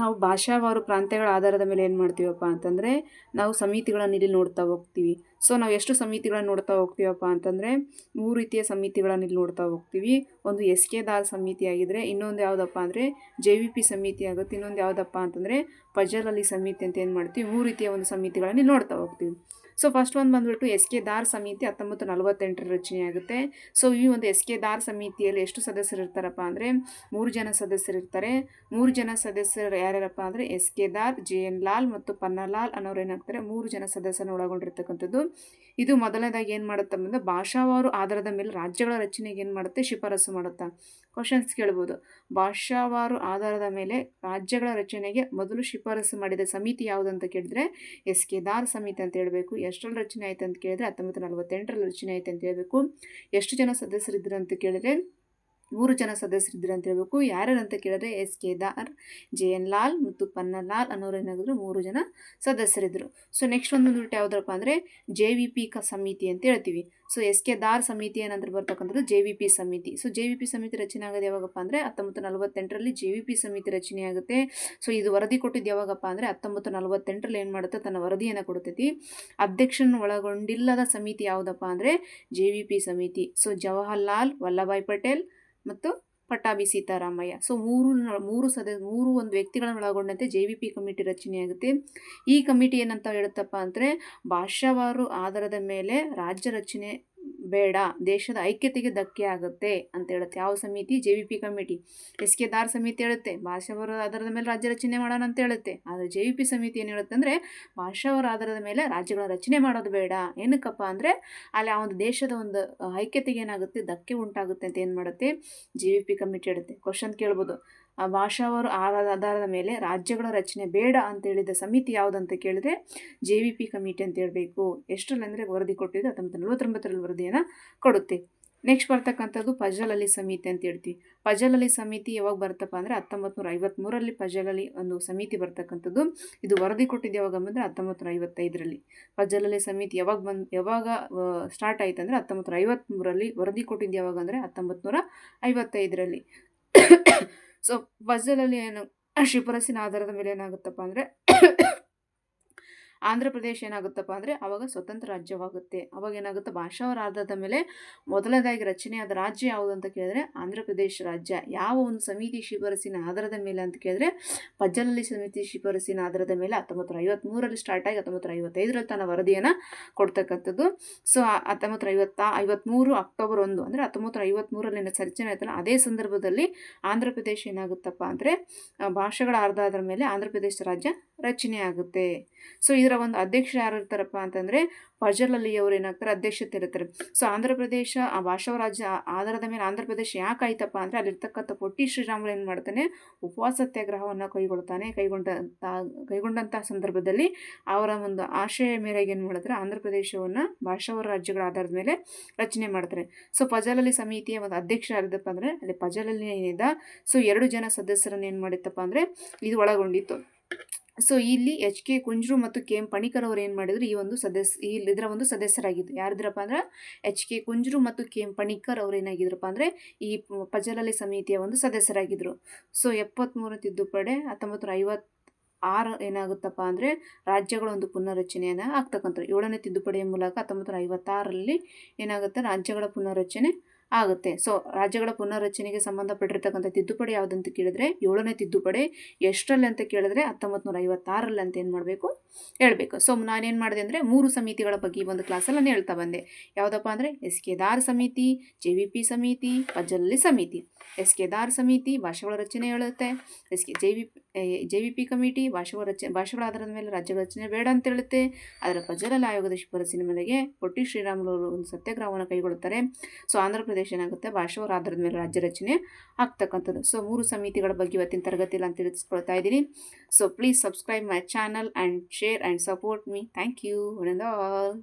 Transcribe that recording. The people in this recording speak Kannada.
ನಾವು ಭಾಷಾವಾರು ಪ್ರಾಂತ್ಯಗಳ ಆಧಾರದ ಮೇಲೆ ಏನು ಮಾಡ್ತೀವಪ್ಪ ಅಂತಂದರೆ ನಾವು ಸಮಿತಿಗಳನ್ನು ಇಲ್ಲಿ ನೋಡ್ತಾ ಹೋಗ್ತೀವಿ. ಸೊ ನಾವು ಎಷ್ಟು ಸಮಿತಿಗಳನ್ನು ನೋಡ್ತಾ ಹೋಗ್ತೀವಪ್ಪ ಅಂತಂದರೆ ಮೂರು ರೀತಿಯ ಸಮಿತಿಗಳನ್ನು ಇಲ್ಲಿ ನೋಡ್ತಾ ಹೋಗ್ತೀವಿ. ಒಂದು ಎಸ್ ಕೆ ದಾಲ್ ಸಮಿತಿ ಆಗಿದ್ರೆ ಇನ್ನೊಂದು ಯಾವುದಪ್ಪ ಅಂದರೆ ಜೆ ವಿ ಪಿ ಸಮಿತಿ ಆಗುತ್ತೆ. ಇನ್ನೊಂದು ಯಾವುದಪ್ಪ ಅಂತಂದರೆ ಫಜಲ್ ಅಲಿ ಸಮಿತಿ ಅಂತ ಏನು ಮಾಡ್ತೀವಿ. ಮೂರು ರೀತಿಯ ಒಂದು ಸಮಿತಿಗಳನ್ನು ನೋಡ್ತಾ ಹೋಗ್ತೀವಿ. ಸೊ ಫಸ್ಟ್ ಒಂದು ಬಂದುಬಿಟ್ಟು ಎಸ್ ಕೆ ದಾರ್ ಸಮಿತಿ ಹತ್ತೊಂಬತ್ತು ನಲವತ್ತೆಂಟರ ರಚನೆ ಆಗುತ್ತೆ. ಸೊ ಈ ಒಂದು ಎಸ್ ಕೆ ದಾರ್ ಸಮಿತಿಯಲ್ಲಿ ಎಷ್ಟು ಸದಸ್ಯರು ಇರ್ತಾರಪ್ಪ ಅಂದರೆ ಮೂರು ಜನ ಸದಸ್ಯರು ಇರ್ತಾರೆ. ಮೂರು ಜನ ಸದಸ್ಯರು ಯಾರ್ಯಾರಪ್ಪ ಅಂದರೆ S K Dar J N Lal ಮತ್ತು ಪನ್ನಲಾಲ್ ಅನ್ನೋರು ಏನಾಗ್ತಾರೆ, ಮೂರು ಜನ ಸದಸ್ಯರನ್ನು ಒಳಗೊಂಡಿರ್ತಕ್ಕಂಥದ್ದು. ಇದು ಮೊದಲನೇದಾಗಿ ಏನು ಮಾಡುತ್ತೆ ಅಂದರೆ ಭಾಷಾವಾರು ಆಧಾರದ ಮೇಲೆ ರಾಜ್ಯಗಳ ರಚನೆಗೆ ಏನು ಮಾಡುತ್ತೆ, ಶಿಫಾರಸು ಮಾಡುತ್ತಾ. ಕ್ವಶನ್ಸ್ ಕೇಳ್ಬೋದು. ಭಾಷಾವಾರು ಆಧಾರದ ಮೇಲೆ ರಾಜ್ಯಗಳ ರಚನೆಗೆ ಮೊದಲು ಶಿಫಾರಸು ಮಾಡಿದ ಸಮಿತಿ ಯಾವುದಂತ ಕೇಳಿದ್ರೆ ಎಸ್ ಕೆ ದಾರ್ ಸಮಿತಿ ಅಂತ ಹೇಳಬೇಕು. ಎಷ್ಟರಲ್ಲಿ ರಚನೆ ಆಯಿತು ಅಂತ ಕೇಳಿದ್ರೆ ಹತ್ತೊಂಬತ್ತು ನಲವತ್ತೆಂಟರಲ್ಲಿ ರಚನೆ ಆಯಿತು ಅಂತ ಹೇಳಬೇಕು. ಎಷ್ಟು ಜನ ಸದಸ್ಯರಿದ್ದರು ಅಂತ ಕೇಳಿದ್ರೆ ಮೂರು ಜನ ಸದಸ್ಯರಿದ್ದರು ಅಂತ ಹೇಳಬೇಕು. ಯಾರ್ಯಾರು ಅಂತ ಕೇಳಿದ್ರೆ S K Dar, J N Lal ಮತ್ತು ಪನ್ನಲಾಲ್ ಅನ್ನೋರು ಏನಾಗಿದ್ರು ಮೂರು ಜನ ಸದಸ್ಯರಿದ್ದರು ಸೊ ನೆಕ್ಸ್ಟ್ ಒಂದು ಬಂದ್ಬಿಟ್ಟು ಯಾವುದಪ್ಪ ಅಂದರೆ ಜೆ ವಿ ಪಿ ಕ ಸಮಿತಿ ಅಂತ ಹೇಳ್ತೀವಿ. ಸೊ ಎಸ್ ಕೆ ದಾರ್ ಸಮಿತಿ ಏನಂದ್ರೆ ಬರ್ತಕ್ಕಂಥದ್ದು ಜೆ ವಿ ಪಿ ಸಮಿತಿ. ಸೊ ಜೆ ವಿ ಪಿ ಸಮಿತಿ ರಚನೆ ಆಗೋದು ಯಾವಾಗಪ್ಪ ಅಂದರೆ ಹತ್ತೊಂಬತ್ತು ನಲವತ್ತೆಂಟರಲ್ಲಿ ಜೆ ವಿ ಪಿ ಸಮಿತಿ ರಚನೆ ಆಗುತ್ತೆ. ಸೊ ಇದು ವರದಿ ಕೊಟ್ಟಿದ್ದು ಯಾವಾಗಪ್ಪ ಅಂದರೆ ಹತ್ತೊಂಬತ್ತು ನಲವತ್ತೆಂಟರಲ್ಲಿ ಏನು ಮಾಡುತ್ತೆ? ತನ್ನ ವರದಿಯನ್ನು ಕೊಡ್ತೈತಿ ಅಧ್ಯಕ್ಷನ ಒಳಗೊಂಡಿಲ್ಲದ ಸಮಿತಿ ಯಾವುದಪ್ಪ ಅಂದರೆ ಜೆ ವಿ ಪಿ ಸಮಿತಿ. ಸೊ ಜವಾಹರ್ಲಾಲ್ ವಲ್ಲಭಾಯ್ ಪಟೇಲ್ ಮತ್ತು ಪಟ್ಟಾಭಿ ಸೀತಾರಾಮಯ್ಯ. ಸೊ ಮೂರು ಮೂರು ಸದ, ಮೂರು ಒಂದು ವ್ಯಕ್ತಿಗಳನ್ನು ಒಳಗೊಂಡಂತೆ ಜೆ ವಿ ಪಿ ಕಮಿಟಿ ರಚನೆಯಾಗುತ್ತೆ ಈ ಕಮಿಟಿ ಏನಂತ ಹೇಳುತ್ತಪ್ಪ ಅಂದರೆ ಭಾಷಾವಾರು ಆಧಾರದ ಮೇಲೆ ರಾಜ್ಯ ರಚನೆ ಬೇಡ, ದೇಶದ ಐಕ್ಯತೆಗೆ ಧಕ್ಕೆ ಆಗುತ್ತೆ ಅಂತ ಹೇಳುತ್ತೆ. ಯಾವ ಸಮಿತಿ? J V P committee. S K Dar ಸಮಿತಿ ಹೇಳುತ್ತೆ. ಭಾಷಾವರ ಆಧಾರದ ಮೇಲೆ ರಾಜ್ಯ ರಚನೆ ಮಾಡೋಣ ಅಂತ ಹೇಳುತ್ತೆ. ಆದರೆ ಜೆ ವಿ ಪಿ ಸಮಿತಿ ಏನು ಹೇಳುತ್ತೆ ಅಂದರೆ ಭಾಷಾವರ ಆಧಾರದ ಮೇಲೆ ರಾಜ್ಯಗಳ ರಚನೆ ಮಾಡೋದು ಬೇಡ. ಏನಕ್ಕಪ್ಪ ಅಂದರೆ, ಅಲ್ಲಿ ಆ ಒಂದು ದೇಶದ ಒಂದು ಐಕ್ಯತೆಗೆ ಏನಾಗುತ್ತೆ? ಧಕ್ಕೆ ಉಂಟಾಗುತ್ತೆ ಅಂತ ಏನು ಮಾಡುತ್ತೆ? ಜೆ ವಿ ಪಿ ಕಮಿಟಿ ಹೇಳುತ್ತೆ. ಕ್ವಶನ್ ಕೇಳ್ಬೋದು. ಆ ಭಾಷಾವಾರು ಆಧಾರದ ಮೇಲೆ ರಾಜ್ಯಗಳ ರಚನೆ ಬೇಡ ಅಂತ ಹೇಳಿದ ಸಮಿತಿ ಯಾವುದಂತ ಕೇಳಿದ್ರೆ ಜೆ ವಿ ಪಿ ಕಮಿಟಿ ಅಂತ ಹೇಳಬೇಕು. ಎಷ್ಟರಲ್ಲಿ ಅಂದರೆ ವರದಿ ಕೊಟ್ಟಿದ್ದು ಹತ್ತೊಂಬತ್ತು ನಲವತ್ತೊಂಬತ್ತರಲ್ಲಿ ವರದಿಯನ್ನು ಕೊಡುತ್ತೆ. ನೆಕ್ಸ್ಟ್ ಬರ್ತಕ್ಕಂಥದ್ದು ಪಜಲಲಿ ಸಮಿತಿ ಅಂತ ಹೇಳ್ತೀವಿ. ಪಜಲಲಿ ಸಮಿತಿ ಯಾವಾಗ ಬರ್ತಪ್ಪ ಅಂದರೆ ಹತ್ತೊಂಬತ್ತು ನೂರ ಐವತ್ತ್ಮೂರಲ್ಲಿ ಅಲಿ ಒಂದು ಸಮಿತಿ ಬರ್ತಕ್ಕಂಥದ್ದು. ಇದು ವರದಿ ಕೊಟ್ಟಿದ್ದು ಯಾವಾಗ ಬಂದರೆ ಹತ್ತೊಂಬತ್ತು ನೂರ ಐವತ್ತೈದರಲ್ಲಿ. ಅಲಿ ಸಮಿತಿ ಯಾವಾಗ ಬಂದು, ಯಾವಾಗ ಸ್ಟಾರ್ಟ್ ಆಯ್ತು ಅಂದರೆ ಹತ್ತೊಂಬತ್ತು ನೂರ ಐವತ್ತ್ಮೂರಲ್ಲಿ ವರದಿ ಕೊಟ್ಟಿದ್ದು ಯಾವಾಗ ಅಂದರೆ ಹತ್ತೊಂಬತ್ತು ನೂರ ಐವತ್ತೈದರಲ್ಲಿ. ಸೊ ಫಜಲಲ್ಲಿ ಏನು ಶಿಫಾರಸಿನ ಆಧಾರದ ಮೇಲೆ ಏನಾಗುತ್ತಪ್ಪ ಅಂದರೆ ಆಂಧ್ರ ಪ್ರದೇಶ ಏನಾಗುತ್ತಪ್ಪ ಅಂದರೆ ಆವಾಗ ಸ್ವತಂತ್ರ ರಾಜ್ಯವಾಗುತ್ತೆ. ಅವಾಗ ಏನಾಗುತ್ತೆ? ಭಾಷಾವರ ಆಧಾರದ ಮೇಲೆ ಮೊದಲನೇದಾಗಿ ರಚನೆಯಾದ ರಾಜ್ಯ ಯಾವುದು ಅಂತ ಕೇಳಿದ್ರೆ ಆಂಧ್ರ ಪ್ರದೇಶ ರಾಜ್ಯ. ಯಾವ ಒಂದು ಸಮಿತಿ ಶಿಫಾರಸಿನ ಆಧಾರದ ಮೇಲೆ ಅಂತ ಕೇಳಿದ್ರೆ ಪಜ್ಜಲಲ್ಲಿ ಸಮಿತಿ ಶಿಫಾರಸಿನ ಆಧಾರದ ಮೇಲೆ ಹತ್ತೊಂಬತ್ತು ಐವತ್ತ್ಮೂರಲ್ಲಿ ಸ್ಟಾರ್ಟ್ ಆಗಿ ಹತ್ತೊಂಬತ್ತು ಐವತ್ತೈದರಲ್ಲಿ ತನ್ನ ವರದಿಯನ್ನು ಕೊಡ್ತಕ್ಕಂಥದ್ದು. ಸೊ ಹತ್ತೊಂಬತ್ತು ಐವತ್ತ ಐವತ್ತ್ಮೂರು ಅಕ್ಟೋಬರ್ ಒಂದು ಅಂದರೆ ಹತ್ತೊಂಬತ್ತು ಐವತ್ತ್ಮೂರಲ್ಲಿ ಸರ್ಜನೆ ಆಯ್ತಲ್ಲ ಅದೇ ಸಂದರ್ಭದಲ್ಲಿ ಆಂಧ್ರ ಪ್ರದೇಶ ಏನಾಗುತ್ತಪ್ಪ ಅಂದರೆ ಭಾಷೆಗಳ ಆಧಾರದ ಮೇಲೆ ಆಂಧ್ರ ಪ್ರದೇಶ ರಾಜ್ಯ ರಚನೆ ಆಗುತ್ತೆ. ಸೊ ಇದರ ಒಂದು ಅಧ್ಯಕ್ಷ ಯಾರು ಇರ್ತಾರಪ್ಪ ಅಂತಂದರೆ ಫಜಲ್ ಅಲಿ ಅವರು ಏನಾಗ್ತಾರೆ ಅಧ್ಯಕ್ಷತೆ ಇರುತ್ತಾರೆ. ಸೊ ಆಂಧ್ರ ಪ್ರದೇಶ ಆ ಭಾಷಾವ ರಾಜ್ಯ ಆಧಾರದ ಮೇಲೆ ಆಂಧ್ರ ಪ್ರದೇಶ ಯಾಕೆ ಆಯ್ತಪ್ಪ ಅಂದರೆ ಅಲ್ಲಿರ್ತಕ್ಕಂಥ ಪೊಟ್ಟಿ ಶ್ರೀರಾಮುಲು ಏನು ಮಾಡ್ತಾನೆ ಉಪವಾಸ ಸತ್ಯಾಗ್ರಹವನ್ನು ಕೈಗೊಳ್ತಾನೆ. ಕೈಗೊಂಡ ಕೈಗೊಂಡಂತಹ ಸಂದರ್ಭದಲ್ಲಿ ಅವರ ಒಂದು ಆಶಯ ಮೇರೆಗೆ ಏನು ಮಾಡಿದ್ರೆ ಆಂಧ್ರ ಪ್ರದೇಶವನ್ನು ಭಾಷಾವರ ರಾಜ್ಯಗಳ ಆಧಾರದ ಮೇಲೆ ರಚನೆ ಮಾಡ್ತಾರೆ. ಸೊ ಫಜಲಲ್ಲಿ ಸಮಿತಿಯ ಒಂದು ಅಧ್ಯಕ್ಷ ಆಗಿದ್ದಪ್ಪ ಅಂದರೆ ಅಲ್ಲಿ ಫಜಲಲ್ಲಿ ಏನಿದೆ ಸೊ ಎರಡು ಜನ ಸದಸ್ಯರನ್ನು ಏನು ಮಾಡಿತ್ತಪ್ಪ ಅಂದರೆ ಇದು ಒಳಗೊಂಡಿತ್ತು. ಸೊ ಇಲ್ಲಿ ಎಚ್ ಕೆ ಕುಂಜ್ರು ಮತ್ತು ಕೆ ಎಂ ಪಣಿಕರ್ ಅವರು ಏನು ಮಾಡಿದ್ರು? ಈ ಒಂದು ಸದಸ್ಯ ಇಲ್ಲಿ ಇದರ ಒಂದು ಸದಸ್ಯರಾಗಿದ್ದರು ಯಾರಿದ್ರಪ್ಪ ಅಂದ್ರೆ ಎಚ್ ಕೆ ಕುಂಜ್ರು ಮತ್ತು ಕೆ ಎಂ ಪಣಿಕರ್ ಅವರು ಏನಾಗಿದ್ರಪ್ಪ ಅಂದರೆ, ಈ ಪಜಲಲಿ ಸಮಿತಿಯ ಒಂದು ಸದಸ್ಯರಾಗಿದ್ದರು ಸೊ ಎಪ್ಪತ್ತ್ಮೂರು ತಿದ್ದುಪಡಿ, ಹತ್ತೊಂಬತ್ತು ಐವತ್ತು ಆರು ಏನಾಗುತ್ತಪ್ಪ ಅಂದರೆ, ರಾಜ್ಯಗಳ ಒಂದು ಪುನರ್ರಚನೆಯನ್ನು ಆಗ್ತಕ್ಕಂಥ ಏಳನೇ ತಿದ್ದುಪಡಿಯ ಮೂಲಕ ಹತ್ತೊಂಬತ್ತು ಐವತ್ತಾರರಲ್ಲಿ ಏನಾಗುತ್ತೆ? ರಾಜ್ಯಗಳ ಪುನರ್ರಚನೆ ಆಗುತ್ತೆ. ಸೊ ರಾಜ್ಯಗಳ ಪುನರ್ರಚನೆಗೆ ಸಂಬಂಧಪಟ್ಟಿರ್ತಕ್ಕಂಥ ತಿದ್ದುಪಡಿ ಯಾವುದಂತ ಕೇಳಿದ್ರೆ, ಏಳನೇ ತಿದ್ದುಪಡಿ ಎಷ್ಟರಲ್ಲಿ ಅಂತ ಕೇಳಿದ್ರೆ ಹತ್ತೊಂಬತ್ತು ನೂರ ಐವತ್ತಾರಲ್ಲಿ ಅಂತ ಏನು ಮಾಡಬೇಕು? ಹೇಳಬೇಕು. ಸೊ ನಾನೇನು ಮಾಡಿದೆ ಅಂದರೆ ಮೂರು ಸಮಿತಿಗಳ ಬಗ್ಗೆ ಒಂದು ಕ್ಲಾಸಲ್ಲಿ ನಾನು ಹೇಳ್ತಾ ಬಂದೆ. ಯಾವುದಪ್ಪ ಅಂದರೆ ಎಸ್ ಕೆ ದಾರ್ ಸಮಿತಿ, ಜೆ ವಿ ಪಿ ಸಮಿತಿ ಪಜಲ್ಲಿ ಸಮಿತಿ. ಎಸ್ ಕೆ ದಾರ್ ಸಮಿತಿ ಭಾಷೆಗಳ ರಚನೆ ಹೇಳುತ್ತೆ. S K J V J V P committee ಭಾಷೆಗಳ ರಚನೆ ಭಾಷೆಗಳ ಆಧಾರದ ಮೇಲೆ ರಾಜ್ಯಗಳ ರಚನೆ ಬೇಡ ಅಂತ ಹೇಳುತ್ತೆ. ಅದರ ಪಜಲಲ್ಲಿ ಆಯೋಗದ ಶಿಫಾರಸಿನ ಮೇಲೆಗೆ ಪೊಟ್ಟಿ ಶ್ರೀರಾಮುಲು ಒಂದು ಸತ್ಯಾಗ್ರಹವನ್ನು ಕೈಗೊಳ್ಳುತ್ತಾರೆ. ಸೊ ಆಂಧ್ರ ಏನಾಗುತ್ತೆ? ಭಾಷೆಯವರ ಆಧಾರದ ಮೇಲೆ ರಾಜ್ಯ ರಚನೆ ಆಗ್ತಕ್ಕಂಥದ್ದು. ಸೊ ಮೂರು ಸಮಿತಿಗಳ ಬಗ್ಗೆ ಇವತ್ತಿನ ತರಗತಿಯಲ್ಲಿ ಅಂತ ತಿಳಿಸ್ಕೊಳ್ತಾ ಇದ್ದೀನಿ. So please subscribe my channel and share and support me thank you all